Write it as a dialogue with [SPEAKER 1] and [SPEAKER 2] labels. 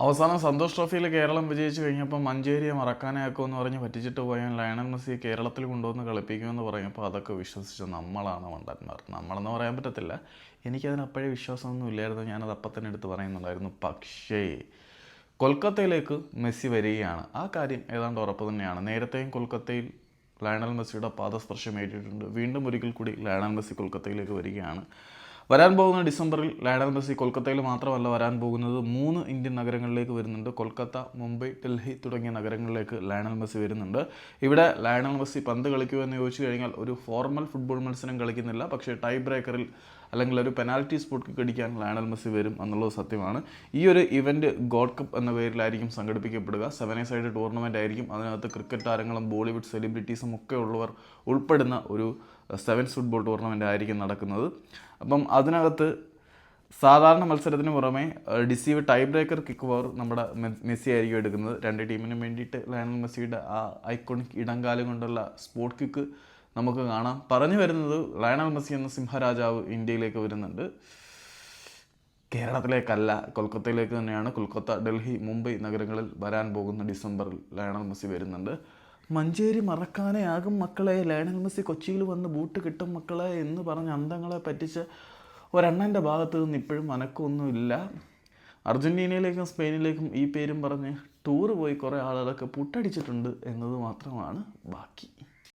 [SPEAKER 1] അവസാനം സന്തോഷ് ട്രോഫിയിൽ കേരളം വിജയിച്ചു കഴിഞ്ഞപ്പോൾ മഞ്ചേരിയെ മറക്കാനാക്കുമെന്ന് പറഞ്ഞ് പറ്റിച്ചിട്ട് പോയാൽ ലയണൽ മെസ്സി കേരളത്തിൽ കൊണ്ടുവന്ന് കളിപ്പിക്കുമെന്ന് പറഞ്ഞപ്പോൾ അതൊക്കെ വിശ്വസിച്ച നമ്മളാണ് മണ്ടന്മാർ. നമ്മളെന്ന് പറയാൻ പറ്റത്തില്ല. എനിക്കതിന് അപ്പോഴേ വിശ്വാസമൊന്നും ഇല്ലായിരുന്നു. ഞാനത് അപ്പം തന്നെ എടുത്ത് പറയുന്നുണ്ടായിരുന്നു. പക്ഷേ കൊൽക്കത്തയിലേക്ക് മെസ്സി വരികയാണ്. ആ കാര്യം ഏതാണ്ട് ഉറപ്പ് തന്നെയാണ്. നേരത്തെയും കൊൽക്കത്തയിൽ ലയണൽ മെസ്സിയുടെ പാദസ്പർശം ഏറ്റിട്ടുണ്ട്. വീണ്ടും ഒരിക്കൽ കൂടി ലയണൽ മെസ്സി കൊൽക്കത്തയിലേക്ക് വരികയാണ്. വരാൻ പോകുന്ന ഡിസംബറിൽ ലയണൽ മെസ്സി കൊൽക്കത്തയിൽ മാത്രമല്ല വരാൻ പോകുന്നത് മൂന്ന് ഇന്ത്യൻ നഗരങ്ങളിലേക്ക് വരുന്നുണ്ട്. കൊൽക്കത്ത മുംബൈ ഡൽഹി തുടങ്ങിയ നഗരങ്ങളിലേക്ക് ലയണൽ മെസ്സി വരുന്നുണ്ട്. ഇവിടെ ലയണൽ മെസ്സി പന്ത് കളിക്കുക എന്ന് ചോദിച്ചു കഴിഞ്ഞാൽ ഒരു ഫോർമൽ ഫുട്ബോൾ മത്സരം കളിക്കുന്നില്ല. പക്ഷേ ടൈ ബ്രേക്കറിൽ അല്ലെങ്കിൽ ഒരു പെനാൽറ്റി സ്പോട്ട് കിക്ക് അടിക്കാൻ ലയണൽ മെസ്സി വരും എന്നുള്ളത് സത്യമാണ്. ഈ ഒരു ഇവന്റ് ഗോഡ് കപ്പ് എന്ന പേരിലായിരിക്കും സംഘടിപ്പിക്കപ്പെടുക. സെവൻ എ സൈഡ് ടൂർണമെന്റ് ആയിരിക്കും. അതിനകത്ത് ക്രിക്കറ്റ് താരങ്ങളും ബോളിവുഡ് സെലിബ്രിറ്റീസും ഒക്കെ ഉള്ളവർ ഉൾപ്പെടുന്ന ഒരു സെവൻസ് ഫുട്ബോൾ ടൂർണമെന്റ് ആയിരിക്കും നടക്കുന്നത്. അപ്പം അതിനകത്ത് സാധാരണ മത്സരത്തിന് പുറമെ decisive tie breaker kick power നമ്മുടെ മെസ്സി ആയിരിക്കും എടുക്കുന്നത്. രണ്ട് ടീമിനും വേണ്ടിയിട്ട് ലയണൽ മെസ്സിയുടെ ആ ഐക്കോണിക് ഇടങ്കാലം കൊണ്ടുള്ള സ്പോട്ട് കിക്ക് നമുക്ക് കാണാം. പറഞ്ഞു വരുന്നത് ലയണൽ മെസ്സി എന്ന സിംഹരാജാവ് ഇന്ത്യയിലേക്ക് വരുന്നുണ്ട്. കേരളത്തിലേക്കല്ല കൊൽക്കത്തയിലേക്ക് തന്നെയാണ്. കൊൽക്കത്ത ഡൽഹി മുംബൈ നഗരങ്ങളിൽ വരാൻ പോകുന്ന ഡിസംബറിൽ ലയണൽ മെസ്സി വരുന്നുണ്ട്. മഞ്ചേരി മറക്കാനേ ആകും മക്കളെ. ലയണൽ മെസ്സി കൊച്ചിയിൽ വന്ന് ബൂട്ട് കിട്ടും മക്കളെ എന്ന് പറഞ്ഞ് അന്തങ്ങളെ പറ്റിച്ച് ഒരെണ്ണന്റെ ഭാഗത്ത് നിന്ന് ഇപ്പോഴും അനക്കമൊന്നുമില്ല അർജന്റീനയിലേക്കും സ്പെയിനിലേക്കും ഈ പേരും പറഞ്ഞ് ടൂറ് പോയി കുറേ ആളുകളൊക്കെ പുട്ടടിച്ചിട്ടുണ്ട് എന്നത് മാത്രമാണ് ബാക്കി.